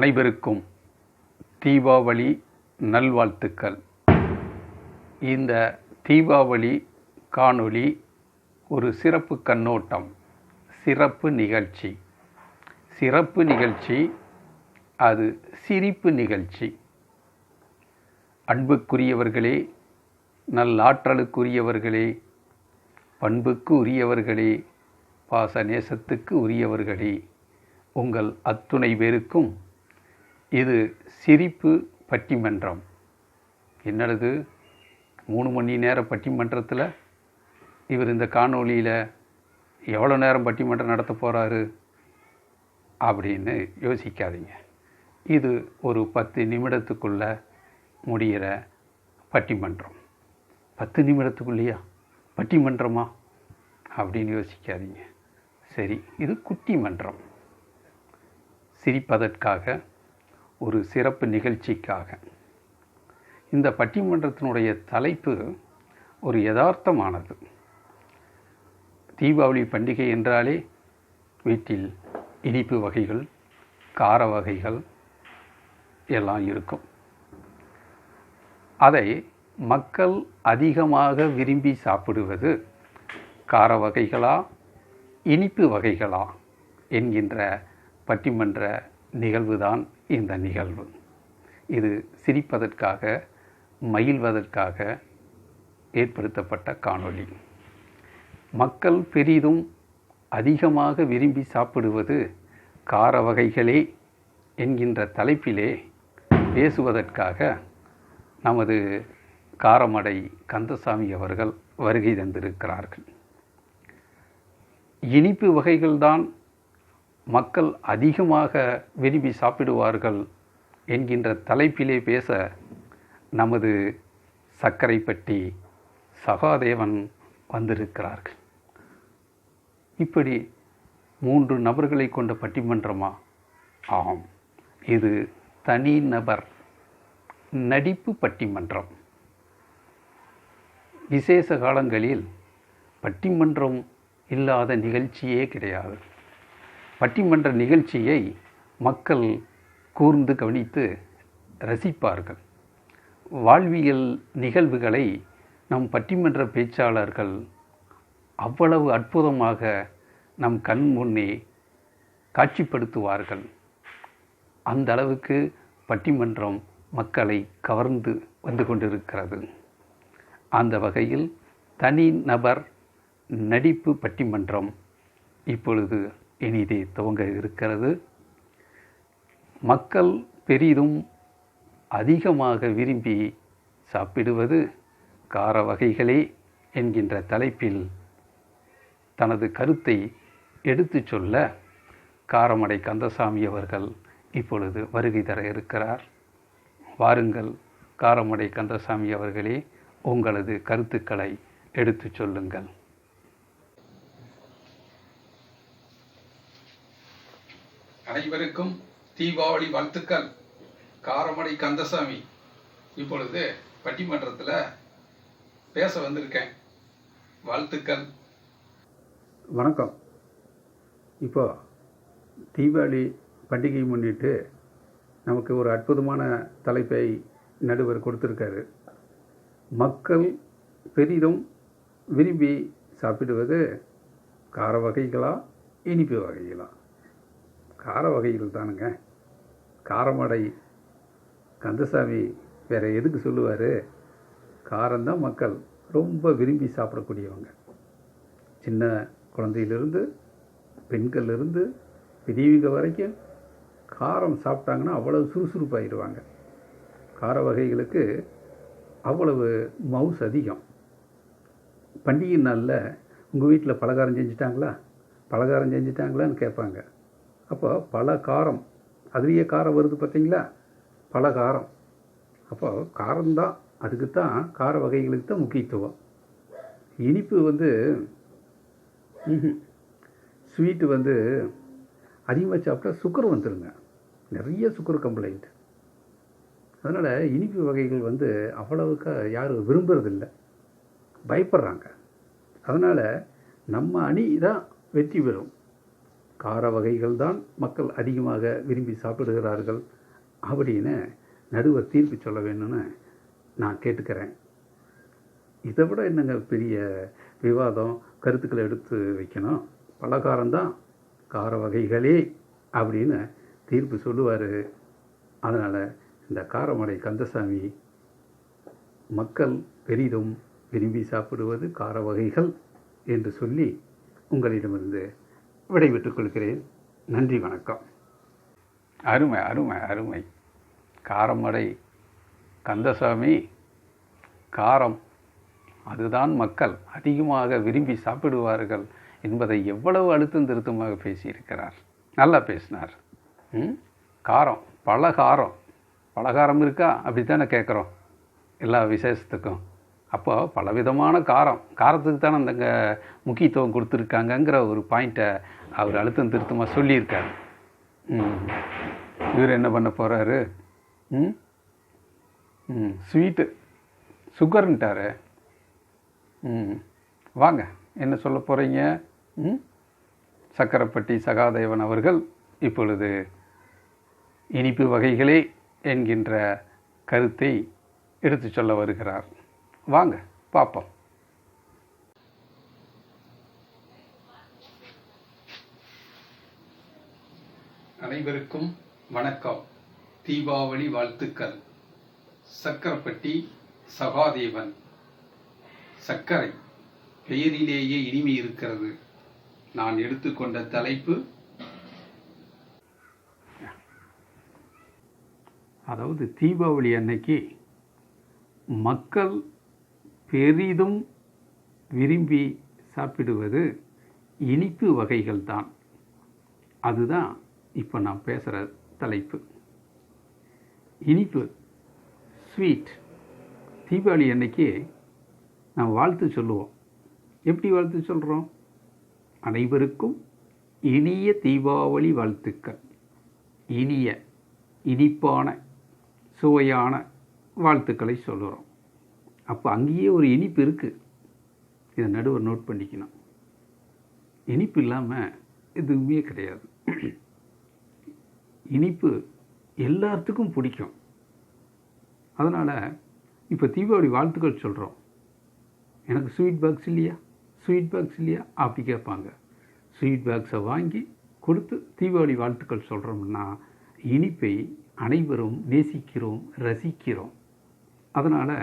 அனைவருக்கும் தீபாவளி நல்வாழ்த்துக்கள். இந்த தீபாவளி காணொளி ஒரு சிறப்பு கண்ணோட்டம் சிறப்பு நிகழ்ச்சி. சிறப்பு நிகழ்ச்சி அது சிரிப்பு நிகழ்ச்சி. அன்புக்குரியவர்களே நல்லாற்றலுக்குரியவர்களே பண்புக்கு உரியவர்களே பாச நேசத்துக்கு உரியவர்களே உங்கள் அத்துணை பேருக்கும் இது சிரிப்பு பட்டிமன்றம். என்னது? மூணு மணி நேர பட்டிமன்றத்தில் இவர் இந்த காணொளியில் எவ்வளோ நேரம் பட்டிமன்றம் நடத்த போகிறாரு அப்படின்னு யோசிக்காதீங்க. இது ஒரு பத்து நிமிடத்துக்குள்ள முடிகிற பட்டிமன்றம். பத்து நிமிடத்துக்குள்ளேயா? பட்டிமன்றமா? அப்படின்னு யோசிக்காதீங்க. சரி இது குட்டி மன்றம். சிரிப்பதற்காக ஒரு சிறப்பு நிகழ்ச்சிக்காக. இந்த பட்டிமன்றத்தினுடைய தலைப்பு ஒரு யதார்த்தமானது. தீபாவளி பண்டிகை என்றாலே வீட்டில் இனிப்பு வகைகள் கார வகைகள் எல்லாம் இருக்கும். அதை மக்கள் அதிகமாக விரும்பி சாப்பிடுவது கார வகைகளா இனிப்பு வகைகளா என்கின்ற பட்டிமன்ற நிகழ்வுதான் இந்த நிகழ்வு. இது சிரிப்பதற்காக மகிழ்வதற்காக ஏற்படுத்தப்பட்ட காணொளி. மக்கள் பெரிதும் அதிகமாக விரும்பி சாப்பிடுவது கார வகைகளே என்கின்ற தலைப்பிலே பேசுவதற்காக நமது காரமடை கந்தசாமி அவர்கள் வருகை தந்திருக்கிறார்கள். இனிப்பு வகைகள்தான் மக்கள் அதிகமாக விரும்பி சாப்பிடுவார்கள் என்கின்ற தலைப்பிலே பேச நமது சர்க்கரைப்பட்டி சகாதேவன் வந்திருக்கிறார்கள். இப்படி மூன்று நபர்களை கொண்ட பட்டிமன்றமா? ஆம். இது தனி நபர் நடிப்பு பட்டிமன்றம். விசேஷ காலங்களில் பட்டிமன்றம் இல்லாத நிகழ்ச்சியே கிடையாது. பட்டிமன்ற நிகழ்ச்சியை மக்கள் கூர்ந்து கவனித்து ரசிப்பார்கள். வாழ்வியல் நிகழ்வுகளை நம் பட்டிமன்ற பேச்சாளர்கள் அவ்வளவு அற்புதமாக நம் கண் முன்னே காட்சிப்படுத்துவார்கள். அந்த அளவுக்கு பட்டிமன்றம் மக்களை கவர்ந்து வந்து கொண்டிருக்கிறது. அந்த வகையில் தனி நபர் நடிப்பு பட்டிமன்றம் இப்பொழுது இனிதே துவங்க இருக்கிறது. மக்கள் பெரிதும் அதிகமாக விரும்பி சாப்பிடுவது கார வகைகளே என்கின்ற தலைப்பில் தனது கருத்தை எடுத்துச் சொல்ல காரமடை கந்தசாமி அவர்கள் இப்பொழுது வருகை தர இருக்கிறார். வாருங்கள் காரமடை கந்தசாமி அவர்களே உங்களது கருத்துக்களை எடுத்துச் சொல்லுங்கள். அனைவருக்கும் தீபாவளி வாழ்த்துக்கள். காரமடை கந்தசாமி. இப்பொழுது பட்டிமன்றத்தில் பேச வந்திருக்கேன். வாழ்த்துக்கள். வணக்கம். இப்போ தீபாவளி பண்டிகை முன்னிட்டு நமக்கு ஒரு அற்புதமான தலைப்பை நடுவர் கொடுத்துருக்காரு. மக்கள் பெரிதும் விரும்பி சாப்பிடுவது கார வகைகளா இனிப்பு வகைகளா? கார வகைகள் தானுங்க காரமடை கந்தசாமி வேறு எதுக்கு சொல்லுவார்? காரம்தான் மக்கள். ரொம்ப விரும்பி சாப்பிடக்கூடியவங்க. சின்ன குழந்தையிலிருந்து பெண்கள்லேருந்து பெரியவங்க வரைக்கும் காரம் சாப்பிட்டாங்கன்னா அவ்வளவு சுறுசுறுப்பாகிடுவாங்க கார வகைகளுக்கு அவ்வளவு மவுஸ் அதிகம். பண்டிகை நாளில் உங்கள் வீட்டில் பலகாரம் செஞ்சுட்டாங்களா? பலகாரம் செஞ்சுட்டாங்களான்னு கேட்பாங்க. அப்போ பல காரம் அதுலேயே காரம் வருது பார்த்தீங்களா? பல காரம். அப்போ காரம்தான் அதுக்கு தான் கார வகைகளுக்கு தான் முக்கியத்துவம். இனிப்பு வந்து ஸ்வீட்டு வந்து அதிகமாக சாப்பிட்டா சுக்கர் வந்துடுங்க நிறைய சுக்கர் கம்ப்ளைண்ட் அதனால் இனிப்பு வகைகள் வந்து அவ்வளவுக்கு யாரும் விரும்புறதில்லை. பயப்படுறாங்க. அதனால் நம்ம அணி தான் வெற்றி பெறும். கார வகைகள் தான் மக்கள் அதிகமாக விரும்பி சாப்பிடுகிறார்கள். அப்படின்னு நடுவர் தீர்ப்பு சொல்ல வேணும்னு நான் கேட்டுக்கிறேன். இதை விட என்னங்க பெரிய விவாதம்? கருத்துக்களை எடுத்து வைக்கணும். பலகாரம்தான் கார வகைகளே அப்படின்னு தீர்ப்பு சொல்லுவார். அதனால் இந்த காரமடை கந்தசாமி மக்கள் பெரிதும் விரும்பி சாப்பிடுவது கார வகைகள் என்று சொல்லி உங்களிடமிருந்து விடைபெற்றுக் கொள்கிறேன். நன்றி வணக்கம். அருமை அருமை அருமை. காரமடை கந்தசாமி காரம். அதுதான் மக்கள் அதிகமாக விரும்பி சாப்பிடுவார்கள் என்பதை எவ்வளவு அழுத்தம் திருத்தமாக பேசியிருக்கிறார். நல்லா பேசினார். ம்? காரம் பலகாரம். பலகாரம் இருக்கா? அப்படி தானே கேட்குறோம். எல்லா விசேஷத்துக்கும். அப்போ பலவிதமான காரம். காரத்துக்கு தானே அந்தங்க முக்கியத்துவம் கொடுத்துருக்காங்கங்கிற ஒரு பாயிண்ட்டை அவர் அழுத்தம் திருத்தமாக சொல்லியிருக்காரு. ம். இவர் என்ன பண்ண போகிறாரு ம்? ம். ஸ்வீட்டு சுகர்ன்ட்டாரு ம். வாங்க என்ன சொல்ல போகிறீங்க ம்? சக்கரப்பட்டி சகாதேவன் அவர்கள் இப்பொழுது இனிப்பு வகைகளே என்கின்ற கருத்தை எடுத்து சொல்ல வருகிறார். வாங்க பார்ப்போம் அனைவருக்கும் வணக்கம். தீபாவளி வாழ்த்துக்கள். சக்கரப்பட்டி சகாதேவன். சர்க்கரை பெயரிலேயே இனிமை இருக்கிறது. நான் எடுத்துக்கொண்ட தலைப்பு அதாவது தீபாவளி அன்னைக்கு மக்கள் பெரிதும் விரும்பி சாப்பிடுவது இனிப்பு வகைகள் தான் அதுதான் இப்போ நான் பேசுகிற தலைப்பு. இனிப்பு ஸ்வீட் தீபாவளி அன்னைக்கு நான் வாழ்த்து சொல்லுவோம். எப்படி வாழ்த்து சொல்கிறோம் அனைவருக்கும் இனிய தீபாவளி வாழ்த்துக்கள். இனிய இனிப்பான சுவையான வாழ்த்துக்களை சொல்கிறோம் அப்போ அங்கேயே ஒரு இனிப்பு இருக்குது இதை நடுவர் நோட் பண்ணிக்கணும். இனிப்பு இல்லாமல் எதுவுமே கிடையாது. இனிப்பு எல்லாத்துக்கும் பிடிக்கும். அதனால் இப்போ தீபாவளி வாழ்த்துக்கள் சொல்கிறோம் எனக்கு ஸ்வீட் பாக்ஸ் இல்லையா? ஸ்வீட் பாக்ஸ் இல்லையா? அப்படி கேட்பாங்க. ஸ்வீட் பாக்ஸை வாங்கி கொடுத்து தீபாவளி வாழ்த்துக்கள் சொல்கிறோம்னா இனிப்பை அனைவரும் நேசிக்கிறோம் ரசிக்கிறோம். அதனால்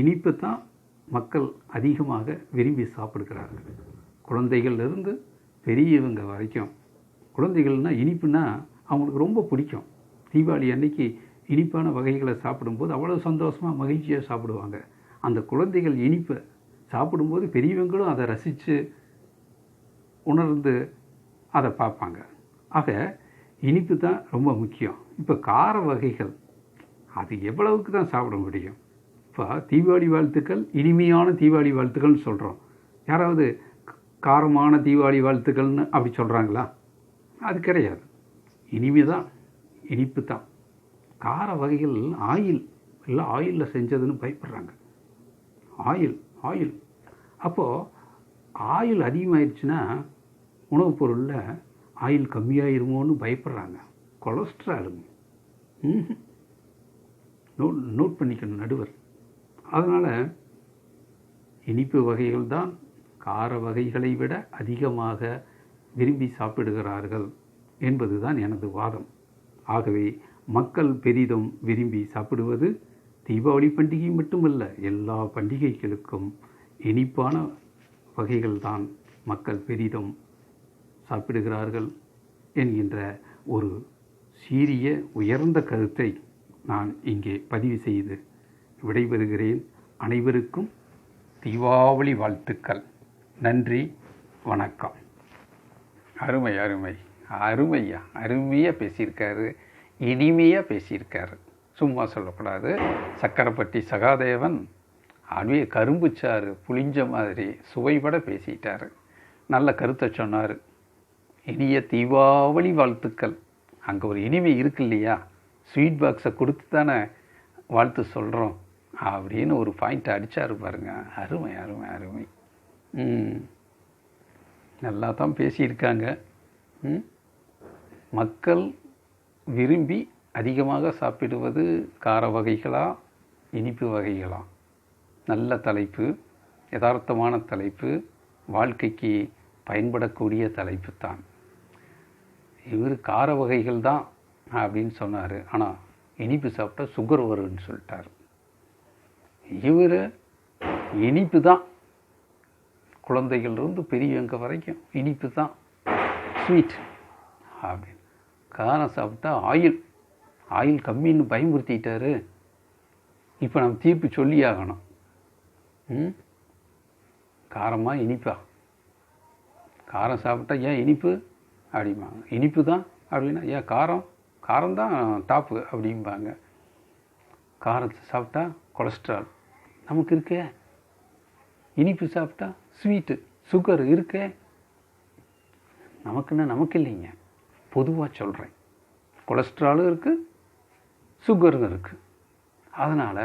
இனிப்பு தான் மக்கள் அதிகமாக விரும்பி சாப்பிடுகிறார்கள். குழந்தைகள்லேருந்து பெரியவங்க வரைக்கும். குழந்தைகள்னால் இனிப்புனா அவங்களுக்கு ரொம்ப பிடிக்கும். தீபாவளி அன்னைக்கு இனிப்பான வகைகளை சாப்பிடும்போது அவ்வளோ சந்தோஷமாக மகிழ்ச்சியாக சாப்பிடுவாங்க. அந்த குழந்தைகள் இனிப்பை சாப்பிடும்போது பெரியவங்களும் அதை ரசித்து உணர்ந்து அதை பார்ப்பாங்க. ஆக இனிப்பு தான் ரொம்ப முக்கியம். இப்போ கார வகைகள் அது எவ்வளவுக்கு தான் சாப்பிட முடியும்? இப்போ தீபாவளி வாழ்த்துக்கள் இனிமையான தீபாவளி வாழ்த்துக்கள்னு சொல்கிறோம் யாராவது காரமான தீபாவளி வாழ்த்துக்கள்னு அப்படி சொல்கிறாங்களா அது கிடையாது. இனிமை தான் இனிப்பு தான் கார வகைகள் ஆயில் எல்லாம் ஆயிலில் செஞ்சதுன்னு பயப்படுறாங்க. Oil oil. அப்போது ஆயில் அதிகமாகிடுச்சுன்னா உணவுப் பொருளில் ஆயில் கம்மியாயிருமோன்னு பயப்படுறாங்க. கொலஸ்ட்ராலுங்க. நோட் நோட் பண்ணிக்கணும் நடுவர். அதனால் இனிப்பு வகைகள் தான் கார வகைகளை விட அதிகமாக விரும்பி சாப்பிடுகிறார்கள் என்பது தான் எனது வாதம். ஆகவே மக்கள் பெரிதும் விரும்பி சாப்பிடுவது தீபாவளி பண்டிகை மட்டுமல்ல எல்லா பண்டிகைகளுக்கும் இனிப்பான வகைகள் தான் மக்கள் பெரிதும் சாப்பிடுகிறார்கள் என்கின்ற ஒரு சீரிய உயர்ந்த கருத்தை நான் இங்கே பதிவு செய்து விடைபெறுகிறேன். அனைவருக்கும் தீபாவளி வாழ்த்துக்கள். நன்றி வணக்கம். அருமை அருமை. அருமையா? அருமையாக பேசியிருக்காரு. இனிமையாக பேசியிருக்காரு. சும்மா சொல்லக்கூடாது. சக்கரப்பட்டி சகாதேவன் அப்படியே கரும்புச்சாறு புளிஞ்ச மாதிரி சுவைபட பேசிட்டாரு. நல்ல கருத்தை சொன்னார். இனிய தீபாவளி வாழ்த்துக்கள். அங்கே ஒரு இனிமை இருக்கு இல்லையா? ஸ்வீட் பாக்ஸை கொடுத்து தானே வாழ்த்து சொல்கிறோம் அப்படின்னு ஒரு பாயிண்ட் அடித்தாரு பாருங்க. அருமை அருமை அருமை. நல்லா தான் பேசியிருக்காங்க. ம்? மக்கள் விரும்பி அதிகமாக சாப்பிடுவது கார வகைகளா இனிப்பு வகைகளா? நல்ல தலைப்பு யதார்த்தமான தலைப்பு வாழ்க்கைக்கு பயன்படக்கூடிய தலைப்பு தான். இவர் கார வகைகள் தான் அப்படின்னு சொன்னார். ஆனால் இனிப்பு சாப்பிட்டா சுகர் வரும்னு சொல்லிட்டார். இவர் இனிப்பு தான் குழந்தைகள்லேருந்து பெரியவங்க வரைக்கும் இனிப்பு தான் ஸ்வீட் அப்படின்னு. காரம் சாப்பிட்டா ஆயில் ஆயில் கம்மின்னு பயமுறுத்திட்டாரு. இப்போ நம்ம தீர்ப்பு சொல்லி ஆகணும் காரமாக காரமா இனிப்பா? காரம் சாப்பிட்டா ஏன் இனிப்பு? அப்படிம்பாங்க. இனிப்பு தான் அப்படின்னா ஏன் காரம்? காரம் தான் டாப்பு அப்படிம்பாங்க. காரத்தை சாப்பிட்டா கொலஸ்ட்ரால் நமக்கு இருக்கே. இனிப்பு சாப்பிட்டா ஸ்வீட்டு சுகர் இருக்கே. நமக்குன்னா நமக்கு இல்லைங்க. பொதுவாக சொல்கிறேன் கொலஸ்ட்ராலும் இருக்குது சுகரும் இருக்குது அதனால்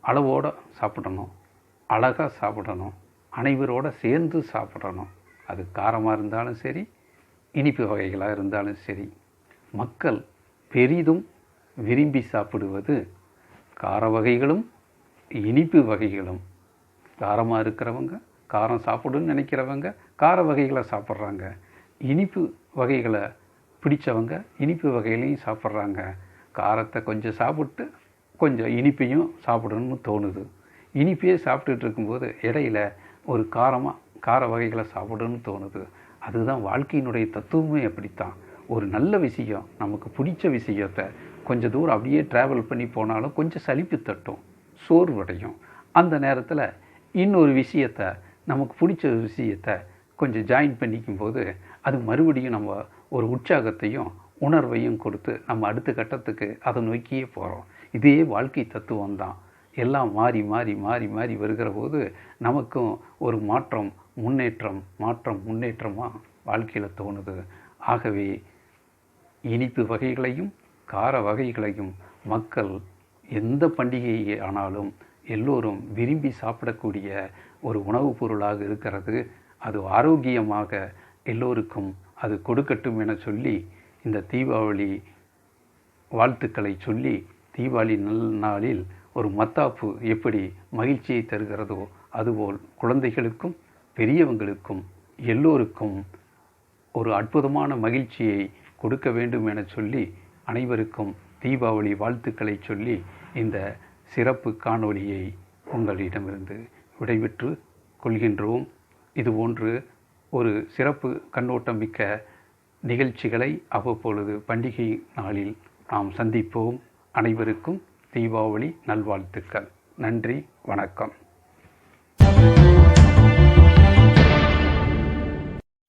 அளவோடு சாப்பிடணும். அழகாக சாப்பிடணும். அனைவரோட சேர்ந்து சாப்பிடணும். அது காரமாக இருந்தாலும் சரி இனிப்பு வகைகளாக இருந்தாலும் சரி. மக்கள் பெரிதும் விரும்பி சாப்பிடுவது கார வகைகளும் இனிப்பு வகைகளும். காரமாக இருக்கிறவங்க காரம் சாப்பிடுன்னு நினைக்கிறவங்க கார வகைகளை சாப்பிட்றாங்க. இனிப்பு வகைகளை பிடிச்சவங்க இனிப்பு வகைகளையும் சாப்பிட்றாங்க. காரத்தை கொஞ்சம் சாப்பிட்டு கொஞ்சம் இனிப்பையும் சாப்பிடணும்னு தோணுது. இனிப்பையே சாப்பிட்டுட்டு இருக்கும்போது இடையில ஒரு காரமாக கார வகைகளை சாப்பிடணும்னு தோணுது. அதுதான் வாழ்க்கையினுடைய தத்துவமே அப்படித்தான். ஒரு நல்ல விஷயம் நமக்கு பிடிச்ச விஷயத்தை கொஞ்சம் தூரம் அப்படியே ட்ராவல் பண்ணி போனாலும் கொஞ்சம் சலிப்பு தட்டும். சோர்வடையும். அந்த நேரத்தில் இன்னொரு விஷயத்தை நமக்கு பிடிச்ச விஷயத்தை கொஞ்சம் ஜாயின் பண்ணிக்கும் போது அது மறுபடியும் நம்ம ஒரு உற்சாகத்தையும் உணர்வையும் கொடுத்து நம்ம அடுத்த கட்டத்துக்கு அதை நோக்கியே போகிறோம் இதே வாழ்க்கை தத்துவம் தான். எல்லாம் மாறி மாறி மாறி மாறி வருகிற போது நமக்கும் ஒரு மாற்றம் முன்னேற்றம் மாற்றம் முன்னேற்றமாக வாழ்க்கையில் தோணுது. ஆகவே இனிப்பு வகைகளையும் கார வகைகளையும் மக்கள் எந்த பண்டிகை ஆனாலும் எல்லோரும் விரும்பி சாப்பிடக்கூடிய ஒரு உணவுப் பொருளாக இருக்கிறது. அது ஆரோக்கியமாக எல்லோருக்கும் அது கொடுக்கட்டும் என சொல்லி இந்த தீபாவளி வாழ்த்துக்களை சொல்லி தீபாவளி நல் நாளில் ஒரு மத்தாப்பு எப்படி மகிழ்ச்சியை தருகிறதோ அதுபோல் குழந்தைகளுக்கும் பெரியவங்களுக்கும் எல்லோருக்கும் ஒரு அற்புதமான மகிழ்ச்சியை கொடுக்க வேண்டும் என சொல்லி அனைவருக்கும் தீபாவளி வாழ்த்துக்களை சொல்லி இந்த சிறப்பு காணொளியை உங்களிடமிருந்து விடைபெற்று கொள்கின்றோம். இதுபோன்று ஒரு சிறப்பு கண்ணோட்டம் மிக்க நிகழ்ச்சிகளை அவ்வப்பொழுது பண்டிகை நாளில் நாம் சந்திப்போம். அனைவருக்கும் தீபாவளி நல்வாழ்த்துக்கள். நன்றி வணக்கம்.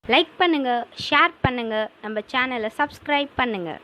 லைக் பண்ணுங்கள் ஷேர் பண்ணுங்கள் நம்ம சேனலை சப்ஸ்கிரைப் பண்ணுங்கள்